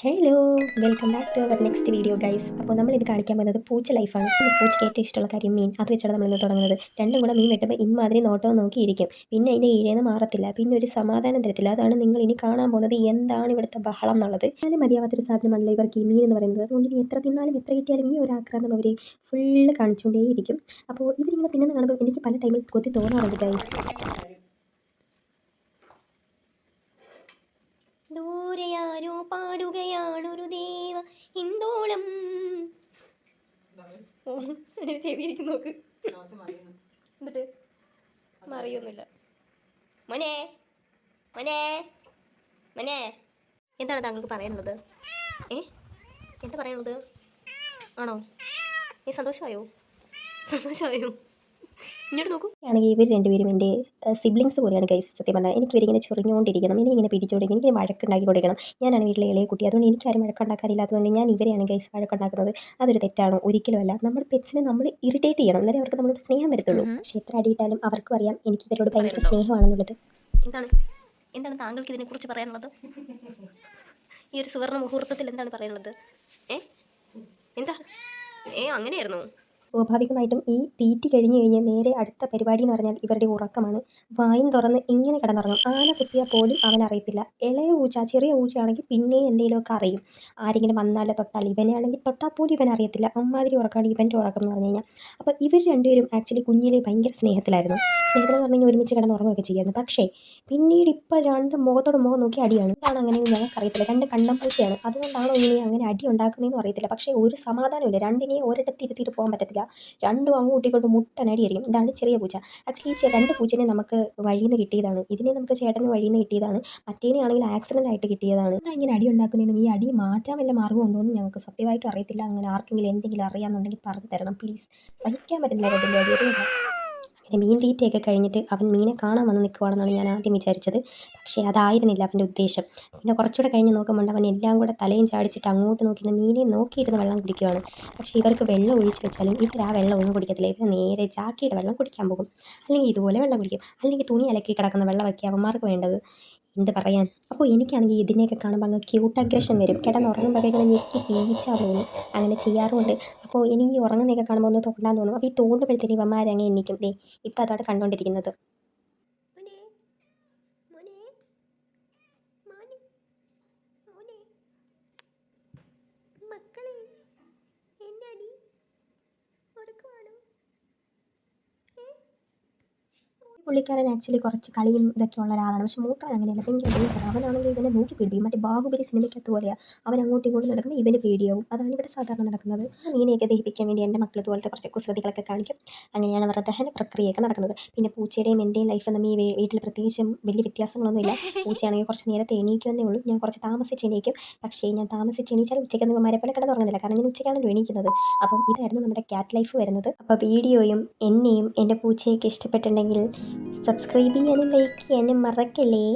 Hello welcome back to our next video guys അപ്പോൾ നമ്മൾ ഇത് കാണിക്കാൻ പോകുന്നത് പൂച്ച ലൈഫാണ് പൂച്ചയ്ക്ക് ഏറ്റവും ഇഷ്ടമുള്ള കാര്യം മീൻ. അത് വെച്ചാണ് നമ്മൾ ഇന്ന് തുടങ്ങുന്നത്. രണ്ടും കൂടെ മീൻ വെട്ടുമ്പോൾ ഇമാതിരി നോട്ടവും നോക്കിയിരിക്കും. പിന്നെ അതിന്റെ ഈഴേന്ന് മാറത്തില്ല. പിന്നെ ഒരു സമാധാനം തരത്തില്ല. അതാണ് നിങ്ങൾ ഇനി കാണാൻ പോകുന്നത്. എന്താണ് ഇവിടുത്തെ ബഹളം എന്നുള്ളത്. അതിന് മതിയാവാത്തൊരു സാധനമാണല്ലോ ഇവർക്ക് ഈ മീൻ എന്ന് പറയുന്നത്. അതുകൊണ്ട് ഇനി എത്ര തിന്നാലും എത്ര കിട്ടിയാലും ഈ ഒരു ആക്രാന്തം അവർ ഫുള്ള് കാണിച്ചുകൊണ്ടേയിരിക്കും. അപ്പോൾ ഇവരിങ്ങനെ തിന്നുന്ന കാണുമ്പോൾ എനിക്ക് പല ടൈമിൽ കൊത്തി തോന്നാറുണ്ട് ഗൈസ് ചെവിയിരിക്കും നോക്ക്. എന്നിട്ട് മറിയൊന്നുമില്ല. മോനെ മോനെ മോനെ. എന്താണ് താങ്കൾക്ക് പറയാനുള്ളത്? ഏ? എന്താ പറയാനുള്ളത്? ആണോ? നീ സന്തോഷമായോ? സന്തോഷമായോ? ഇങ്ങോട്ട് നോക്കൂ. ആണെങ്കിൽ ഇവർ രണ്ടുപേരും എന്റെ സിബ്ലിങ്സ് പോലെയാണ് ഗൈസ് സത്യം പറഞ്ഞാൽ എനിക്ക് ഇവരിങ്ങനെ ചൊറിഞ്ഞുകൊണ്ടിരിക്കണം. ഇനി ഇങ്ങനെ പിടിച്ചുകൊണ്ടിരിക്കണം എനിക്ക് വഴക്കുണ്ടാക്കി കൊടുക്കണം. ഞാനാണ് വീട്ടിലെ ഇളയ കുട്ടി. അതുകൊണ്ട് എനിക്കാരും വഴക്കുണ്ടാക്കാറില്ലാത്തതുകൊണ്ട് ഞാൻ ഇവരെയാണ് ഗൈസ് വഴക്കുണ്ടാക്കുന്നത്. അതൊരു തെറ്റാണോ? ഒരിക്കലുമല്ല നമ്മൾ പെറ്റ്സിനെ നമ്മൾ ഇറിറ്റേറ്റ് ചെയ്യണം. എന്നാലേ അവർക്ക് നമ്മളോട് സ്നേഹം വരത്തുള്ളൂ. പക്ഷേ എത്ര അടിയിട്ടാലും അവർക്കും അറിയാം എനിക്ക് ഇവരോട് ഭയങ്കര സ്നേഹമാണെന്നുള്ളത്. എന്താണ്? എന്താണ് താങ്കൾക്ക് ഇതിനെക്കുറിച്ച് പറയാനുള്ളത്? ഈ ഒരു സുവർണ മുഹൂർത്തത്തിൽ എന്താണ് പറയാനുള്ളത്? ഏ? എന്താ? ഏ അങ്ങനെയായിരുന്നോ. സ്വാഭാവികമായിട്ടും ഈ തീറ്റി കഴിഞ്ഞ് കഴിഞ്ഞ് നേരെ അടുത്ത പരിപാടി എന്ന് പറഞ്ഞാൽ ഇവരുടെ ഉറക്കമാണ്. വായും തുറന്ന് ഇങ്ങനെ കിടന്നുറങ്ങും. ആന കുത്തിയാൽ പോലും അവൻ അറിയത്തില്ല. ഇളയ ഊച്ച ചെറിയ ഊച്ചയാണെങ്കിൽ പിന്നെ എന്തെങ്കിലുമൊക്കെ അറിയും. ആരെങ്കിലും വന്നാലോ തൊട്ടാൽ ഇവനെ ആണെങ്കിൽ തൊട്ടാൽ പോലും ഇവൻ അറിയത്തില്ല. അമ്മാതിരി ഉറക്കമാണ് ഇവന്റെ ഉറക്കം എന്ന് പറഞ്ഞു കഴിഞ്ഞാൽ. അപ്പോൾ ഇവർ രണ്ടുപേരും ആക്ച്വലി കുഞ്ഞിലെ ഭയങ്കര സ്നേഹത്തിലായിരുന്നു. സ്നേഹത്തിൽ എന്ന് പറഞ്ഞു ഒരുമിച്ച് കിടന്നുറങ്ങുകയൊക്കെ ചെയ്യുമായിരുന്നു. പക്ഷേ പിന്നീട് ഇപ്പോൾ രണ്ട് മുഖത്തോട് മുഖം നോക്കി അടിയാണ്. എന്താണ് അങ്ങനെയെന്ന് ഞങ്ങൾക്കറിയത്തില്ല രണ്ട് കണ്ണം പൂച്ചയാണ് അതുകൊണ്ടാണോ ഇനി അങ്ങനെ അടി ഉണ്ടാക്കുന്നതെന്ന് അറിയത്തില്ല. പക്ഷേ ഒരു സമാധാനമില്ല രണ്ടിനെയും ഒരിടത്ത് ഇരുത്തിയിട്ട് പോകാൻ പറ്റത്തില്ല. രണ്ടും അങ്ങോട്ടും മുട്ട മുട്ടനടിയായിരിക്കും. ഇതാണ് ചെറിയ പൂച്ച. ആക്ച്വലി ഈ രണ്ട് പൂച്ചനെ നമുക്ക് വഴിയിൽ നിന്ന് കിട്ടിയതാണ്. ഇതിനെ നമുക്ക് ചേട്ടന് വഴിയിൽ നിന്ന് കിട്ടിയതാണ്. മറ്റേനെ ആണെങ്കിൽ ആക്സിഡന്റ് ആയിട്ട് കിട്ടിയതാണ്. ഇങ്ങനെ അടി ഉണ്ടാക്കുന്നതിനും ഈ അടി മാറ്റാൻ വല്ല മാർഗം ഉണ്ടോ എന്ന് ഞങ്ങൾക്ക് സത്യമായിട്ടും അറിയത്തില്ല. അങ്ങനെ ആർക്കെങ്കിലും എന്തെങ്കിലും അറിയാമെന്നുണ്ടെങ്കിൽ പറഞ്ഞു തരണം പ്ലീസ് സഹിക്കാൻ പറ്റുന്നില്ല അടി പിന്നെ മീൻ തീറ്റയൊക്കെ കഴിഞ്ഞിട്ട് അവൻ മീനെ കാണാൻ വന്ന് നിൽക്കുവാണെന്നാണ് ഞാൻ ആദ്യം വിചാരിച്ചത്. പക്ഷേ അതായിരുന്നില്ല അവന്റെ ഉദ്ദേശം. പിന്നെ കുറച്ചുകൂടെ കഴിഞ്ഞ് നോക്കുമ്പോൾ അവൻ എല്ലാം കൂടെ തലയും ചാടിച്ചിട്ട് അങ്ങോട്ട് നോക്കി മീനെ നോക്കിയിരുന്ന് വെള്ളം കുടിക്കുകയാണ് പക്ഷേ ഇവർക്ക് വെള്ളം ഒഴിച്ച് വെച്ചാലും ഇവർ ആ വെള്ളം ഒന്നും കുടിക്കത്തില്ല. ഇവർ നേരെ ചാക്കിയുടെ വെള്ളം കുടിക്കാൻ പോകും. അല്ലെങ്കിൽ ഇതുപോലെ വെള്ളം കുടിക്കും. അല്ലെങ്കിൽ തുണി അലക്കി കിടക്കുന്ന വെള്ളമൊക്കെ അവന്മാർക്ക് വേണ്ടത്. എന്ത് പറയാൻ? അപ്പോൾ എനിക്കാണെങ്കിൽ ഇതിനെയൊക്കെ കാണുമ്പോൾ അങ്ങ് ക്യൂട്ട് അഗ്രഷൻ വരും. കിടന്നുറങ്ങുമ്പോഴേക്കും ഞെക്കി പീച്ചാൻ തോന്നും. അങ്ങനെ ചെയ്യാറുമുണ്ട് അപ്പോൾ ഇനി ഈ ഉറങ്ങുന്നതൊക്കെ കാണുമ്പോൾ ഒന്ന് തോണ്ടാൻ തോന്നും. അപ്പോൾ ഈ തോണ്ടുമ്പോഴത്തേന് ഇവന്മാരെ അങ്ങനെ എണ്ണിക്കും ദേ ഇപ്പം അതവിടെ കണ്ടുകൊണ്ടിരിക്കുന്നത് പുള്ളിക്കാരൻ ആക്ച്വലി കുറച്ച് കളിയും ഇതൊക്കെ ഉള്ള ഒരാളാണ്. പക്ഷെ മൂത്ര അങ്ങനെയല്ല. ഭയങ്കര ഡേഞ്ചർ അവനാണെങ്കിൽ ഇവനെ നോക്കി പേടിയും മറ്റേ ബാഹുബലി സിനിമയ്ക്ക് പോലെയാണ് അവൻ അങ്ങോട്ടും ഇങ്ങോട്ടും നടക്കുമ്പോൾ ഇവന് പേടിയാവും. അതാണ് ഇവിടെ സാധാരണ നടക്കുന്നത്. മീനെയൊക്കെ ദഹിപ്പിക്കാൻ വേണ്ടി എന്റെ മക്കൾ ഇതുപോലത്തെ കുറച്ച് കുസൃതികളൊക്കെ കാണിക്കും. അങ്ങനെയാണ് അവരുടെ ദഹന പ്രക്രിയയൊക്കെ നടക്കുന്നത്. പിന്നെ പൂച്ചയുടെയും എന്റെയും ലൈഫ് നമ്മൾ ഈ വീട്ടിൽ പ്രത്യേകിച്ചും വലിയ വ്യത്യാസങ്ങളൊന്നുമില്ല. പൂച്ചയാണെങ്കിൽ കുറച്ച് നേരത്തെ എണീക്കുമെന്നേ ഉള്ളൂ. ഞാൻ കുറച്ച് താമസിച്ച് എണീക്കും. പക്ഷേ ഞാൻ താമസിച്ച് എണീച്ചാൽ ഉച്ചയ്ക്ക് ഇവന്മാരെ പോലെ കിടന്നുറങ്ങുന്നില്ല. കാരണം ഞാൻ ഉച്ചയ്ക്കാണല്ലോ എണീക്കുന്നത്. അപ്പം ഇതായിരുന്നു നമ്മുടെ ക്യാറ്റ് ലൈഫ് വരുന്നത്. അപ്പോൾ വീഡിയോയും എന്നെയും എന്റെ പൂച്ചയൊക്കെ ഇഷ്ടപ്പെട്ടിട്ടുണ്ടെങ്കിൽ സബ്സ്ക്രൈബ് ചെയ്യാനും ലൈക്ക് ചെയ്യാനും മറക്കല്ലേ?